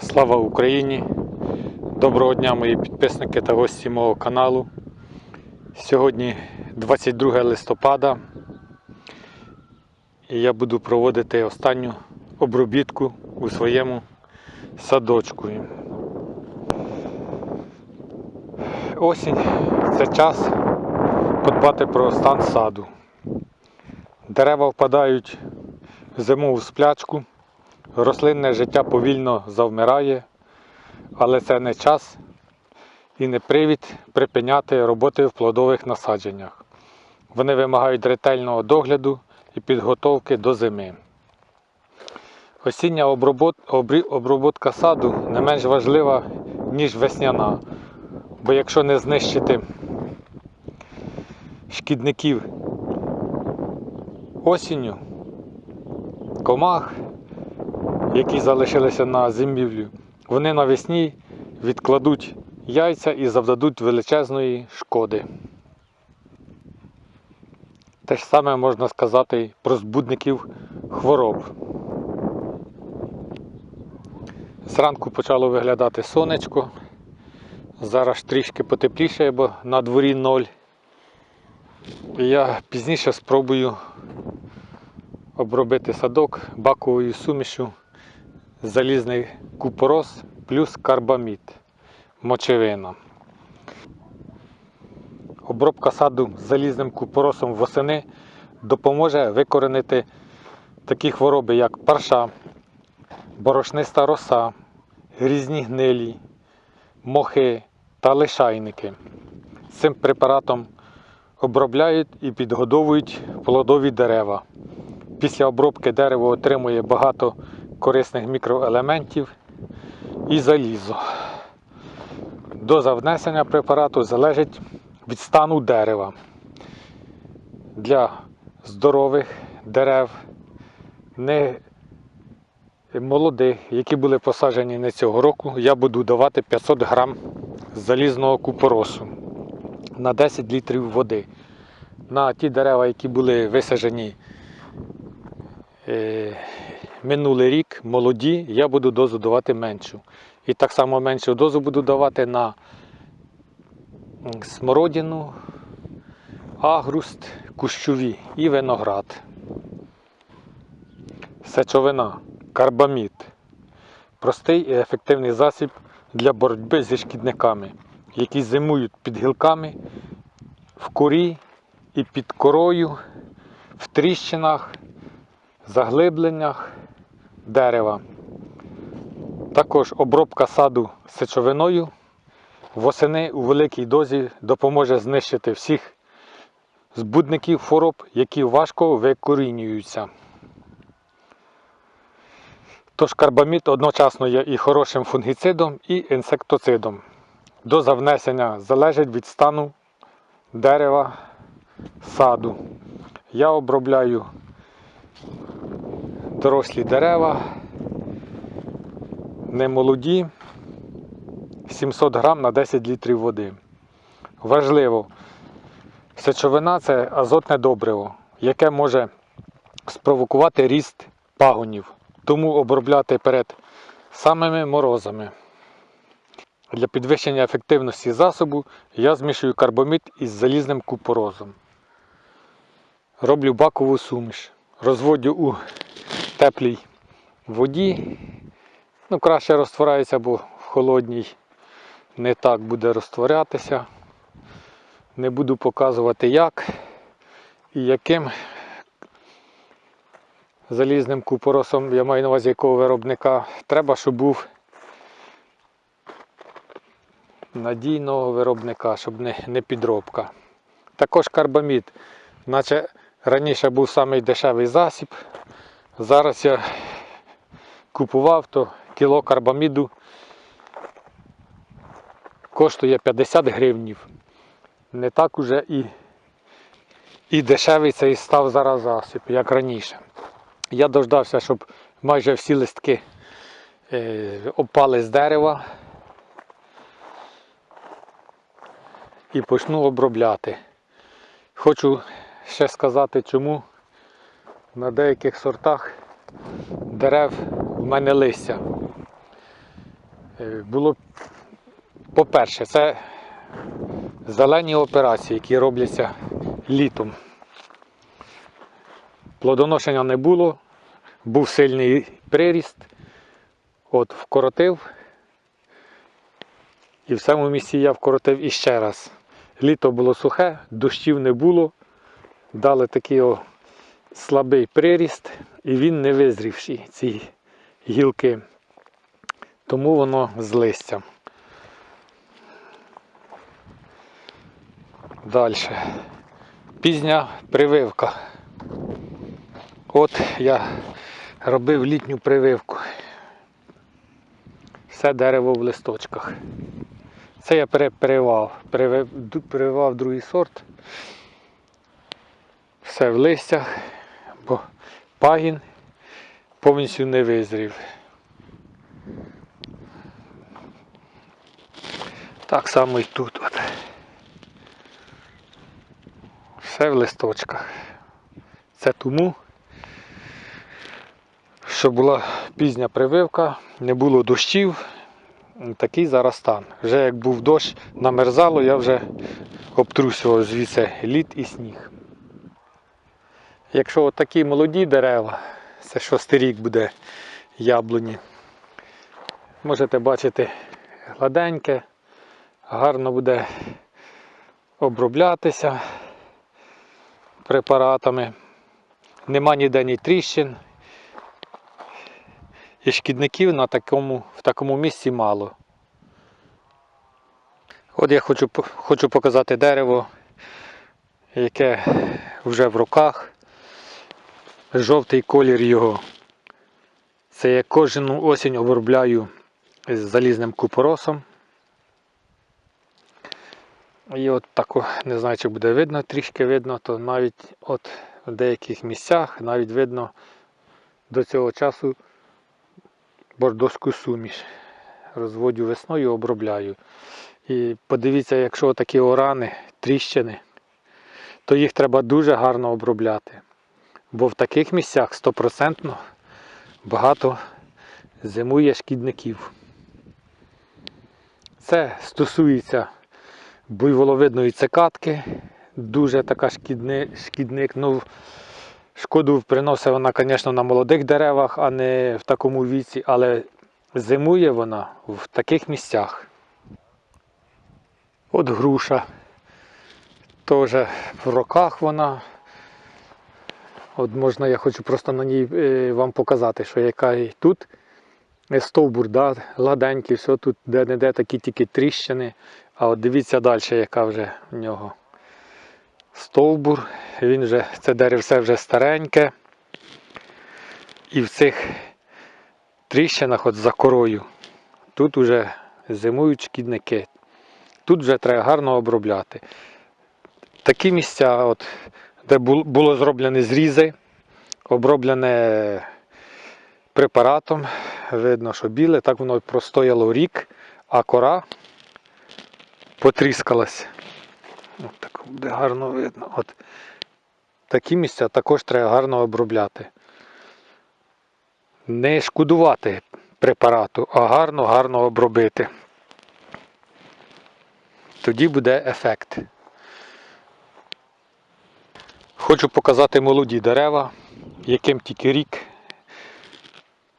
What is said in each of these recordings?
Слава Україні! Доброго дня, мої підписники та гості мого каналу. Сьогодні 22 листопада і я буду проводити останню обробітку у своєму садочку. Осінь це час подбати про стан саду. Дерева впадають в зимову сплячку. Рослинне життя повільно завмирає, але це не час і не привід припиняти роботи в плодових насадженнях. Вони вимагають ретельного догляду і підготовки до зими. Осіння обробка саду не менш важлива, ніж весняна, бо якщо не знищити шкідників осінню, комах, які залишилися на зимівлю, вони навесні відкладуть яйця і завдадуть величезної шкоди. Те ж саме можна сказати про збудників хвороб. Зранку почало виглядати сонечко. Зараз трішки потепліше, бо на дворі ноль. І я пізніше спробую обробити садок баковою сумішю залізний купорос плюс карбамід, мочевина. Обробка саду залізним купоросом восени допоможе викоренити такі хвороби, як парша, борошниста роса, грізні гнилі, мохи та лишайники. Цим препаратом обробляють і підгодовують плодові дерева. Після обробки дерево отримує багато корисних мікроелементів і залізо. Доза внесення препарату залежить від стану дерева. Для здорових дерев, не молодих, які були посаджені не цього року, я буду давати 500 грам залізного купоросу на 10 літрів води. На ті дерева, які були висаджені е, минулий рік, молоді, я буду дозу давати меншу. І так само меншу дозу буду давати на смородину, агруст, кущові і виноград. Сечовина, карбамід. Простий і ефективний засіб для боротьби зі шкідниками, які зимують під гілками, в корі і під корою, в тріщинах, заглибленнях дерева. Також обробка саду сечовиною восени у великій дозі допоможе знищити всіх збудників хвороб, які важко викорінюються. Тож карбамід одночасно є і хорошим фунгіцидом, і інсектоцидом. Доза внесення залежить від стану дерева саду. Я обробляю дорослі дерева, немолоді, 700 грам на 10 літрів води. Важливо, сечовина це азотне добриво, яке може спровокувати ріст пагонів, тому обробляти перед самими морозами. Для підвищення ефективності засобу я змішую карбамід із залізним купорозом. Роблю бакову суміш. Розводю у теплій воді. Ну, краще розтворається, бо в холодній не так буде розтворятися. Не буду показувати як і яким залізним купоросом, я маю на увазі якого виробника. Треба, щоб був надійного виробника, щоб не, не підробка. Також карбамід, наче раніше був самий дешевий засіб. Зараз я купував, то кіло карбаміду коштує 50 гривнів. Не так уже і, і дешевий цей став зараз засіб, як раніше. Я дождався, щоб майже всі листки е, опали з дерева і почну обробляти. Хочу ще сказати, чому на деяких сортах дерев в мене листя. Е, Було, по-перше, це зелені операції, які робляться літом. Плодоношення не було, був сильний приріст, от вкоротив. І в цьому місці я вкоротив іще раз. Літо було сухе, дощів не було, дали такий о слабий приріст, і він не визрівший, ці гілки. Тому воно з листям. Далі. Пізня прививка. От я робив літню прививку. Все дерево в листочках. Це я перепривав. Прививав другий сорт. Все в листях, бо пагін повністю не визрів. Так само і тут. От. Все в листочках. Це тому, що була пізня прививка, не було дощів. Такий зараз стан. Вже як був дощ, намерзало, я вже обтрусював звідси лід і сніг. Якщо такі молоді дерева, це шостий рік буде яблуні, можете бачити гладеньке, гарно буде оброблятися препаратами. Нема ніде ні тріщин. І шкідників на такому, в такому місці мало. От я хочу, хочу показати дерево, яке вже в руках. Жовтий колір його. Це я кожну осінь обробляю з залізним купоросом. І от тако, не знаю, чи буде видно, трішки видно, то навіть от в деяких місцях навіть видно до цього часу бордоську суміш. Розводю весною, обробляю. І подивіться, якщо такі орани, тріщини, то їх треба дуже гарно обробляти. Бо в таких місцях стопроцентно багато зимує шкідників. Це стосується буйволовидної цикатки. Дуже така шкідни, шкідник. Ну, шкоду приносить вона, звісно, на молодих деревах, а не в такому віці, але зимує вона в таких місцях. От груша. Теж в роках вона. От можна, я хочу просто на ній е, вам показати, що яка і тут е, стовбур, да, гладенький, все тут де-не-де такі тільки тріщини. А от дивіться далі, яка вже в нього стовбур. Він вже, це деревце вже стареньке. І в цих тріщинах от за корою. Тут вже зимують шкідники. Тут вже треба гарно обробляти. Такі місця, от, де було зроблені зрізи, оброблене препаратом, видно, що біле, так воно простояло рік, а кора потріскалась. От так буде гарно видно. От. Такі місця також треба гарно обробляти. Не шкодувати препарату, а гарно-гарно обробити. Тоді буде ефект. Хочу показати молоді дерева, яким тільки рік.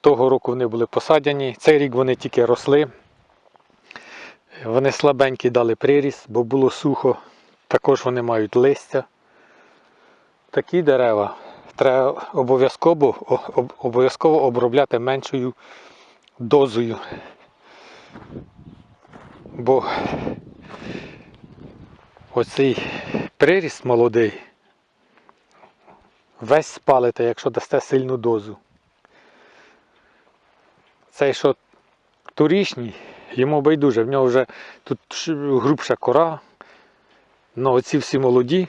Того року вони були посаджені. Цей рік вони тільки росли. Вони слабенькі дали приріст, бо було сухо. Також вони мають листя. Такі дерева треба обов'язково, обов'язково обробляти меншою дозою. Бо оцей приріст молодий весь спалите, якщо дасте сильну дозу. Цей, що торішній, йому байдуже, в нього вже тут грубша кора. Ну оці всі молоді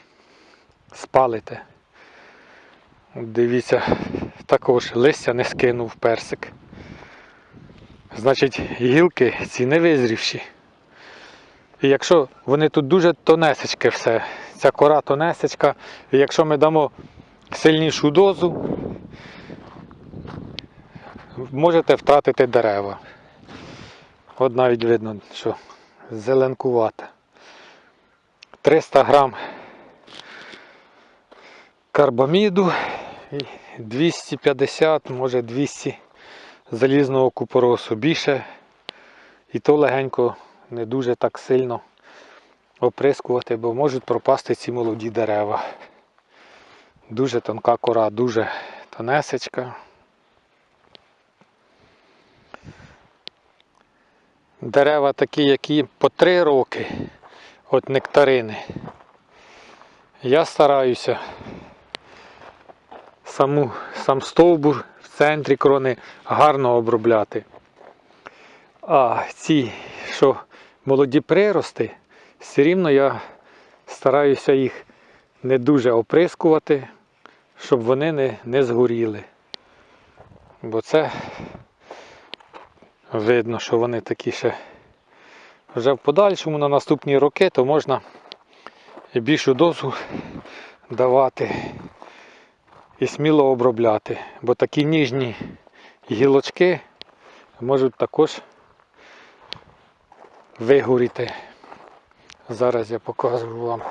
спалите. Дивіться, також листя не скинув персик. Значить, гілки ці не визрівші. І якщо вони тут дуже тонесечке все, ця кора тонесечка, і якщо ми дамо сильнішу дозу, можете втратити дерева. От навіть видно, що зеленкувата. 300 грам карбаміду і 250, може 200 залізного купоросу. Більше і то легенько не дуже так сильно оприскувати, бо можуть пропасти ці молоді дерева. Дуже тонка кора, дуже тонесечка. Дерева такі, які по три роки, от нектарини. Я стараюся саму, сам стовбур в центрі крони гарно обробляти. А ці, що молоді прирости, все рівно я стараюся їх не дуже оприскувати, щоб вони не, не згоріли. Бо це видно, що вони такі ще вже в подальшому на наступні роки, то можна більшу дозу давати і сміло обробляти. Бо такі ніжні гілочки можуть також вигоріти. Зараз я покажу вам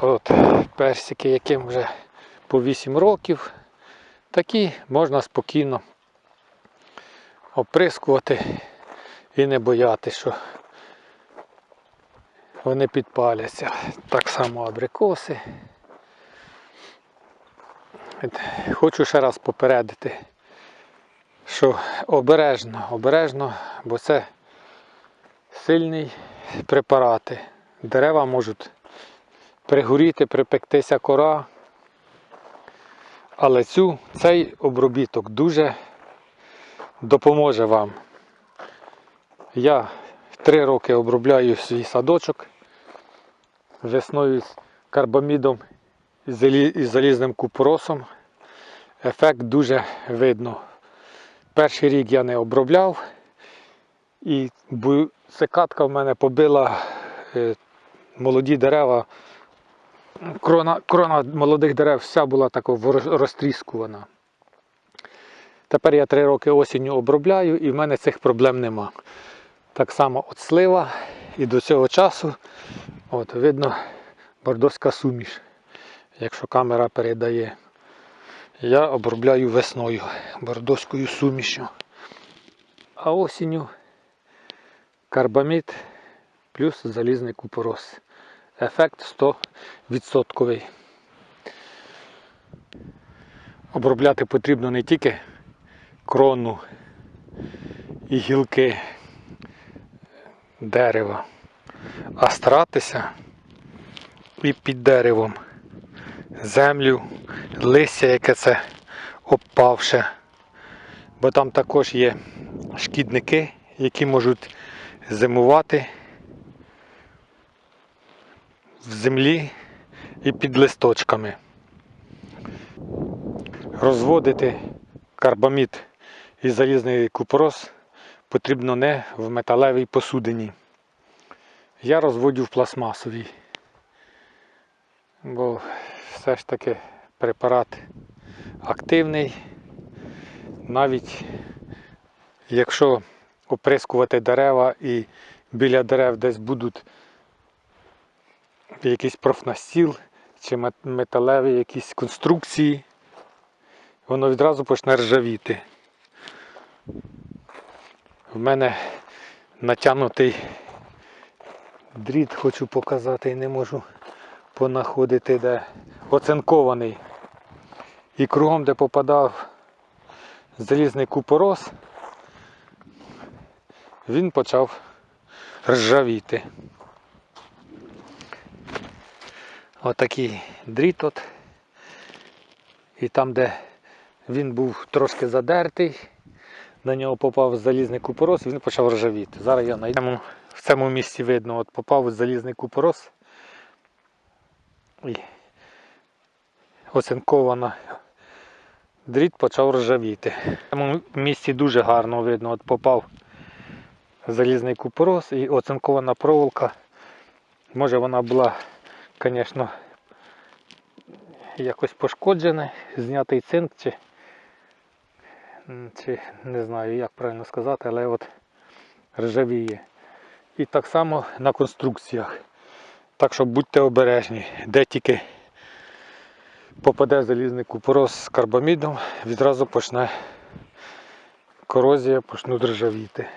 от персики, яким вже по 8 років. Такі можна спокійно оприскувати і не боятися, що вони підпаляться. Так само абрикоси. Хочу ще раз попередити, що обережно, обережно, бо це сильні препарати. Дерева можуть пригоріти, припектися кора. Але цю, цей обробіток дуже допоможе вам. Я три роки обробляю свій садочок весною з карбамідом і залізним купоросом. Ефект дуже видно. Перший рік я не обробляв, і цикатка в мене побила е, молоді дерева. Крона, крона молодих дерев вся була така розтріскувана. Тепер я три роки осінню обробляю і в мене цих проблем нема. Так само от слива і до цього часу от, видно бордоська суміш, якщо камера передає. Я обробляю весною бордоською сумішю. А осінню карбамід плюс залізний купорос. Ефект 100%. Обробляти потрібно не тільки крону і гілки дерева, а старатися і під деревом землю, листя, яке це обпавше. Бо там також є шкідники, які можуть зимувати в землі і під листочками. Розводити карбамід і залізний купорос потрібно не в металевій посудині. Я розводю в пластмасовій, бо все ж таки препарат активний. Навіть якщо оприскувати дерева і біля дерев десь будуть якийсь профнастіл чи металеві якісь конструкції, воно відразу почне ржавіти. В мене натягнутий дріт, хочу показати і не можу понаходити, де оцинкований. І кругом, де попадав залізний купорос, він почав ржавіти. Отакий дріт от. І там, де він був трошки задертий, на нього попав залізний купорос, він почав ржавіти. Зараз я знайду. В цьому місці видно, от попав залізний купорос і оцинкована дріт почав ржавіти. В цьому місці дуже гарно видно, от попав залізний купорос і оцинкована проволока. Може вона була, звісно, якось пошкоджена, знятий цинк чи, чи не знаю як правильно сказати, але от ржавіє. І так само на конструкціях. Так що будьте обережні, де тільки попаде залізний купорос з карбамідом, відразу почне корозія, почнуть ржавіти.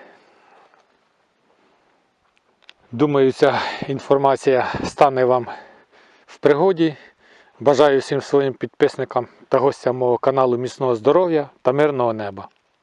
Думаю, ця інформація стане вам пригоді. Бажаю всім своїм підписникам та гостям мого каналу міцного здоров'я та мирного неба.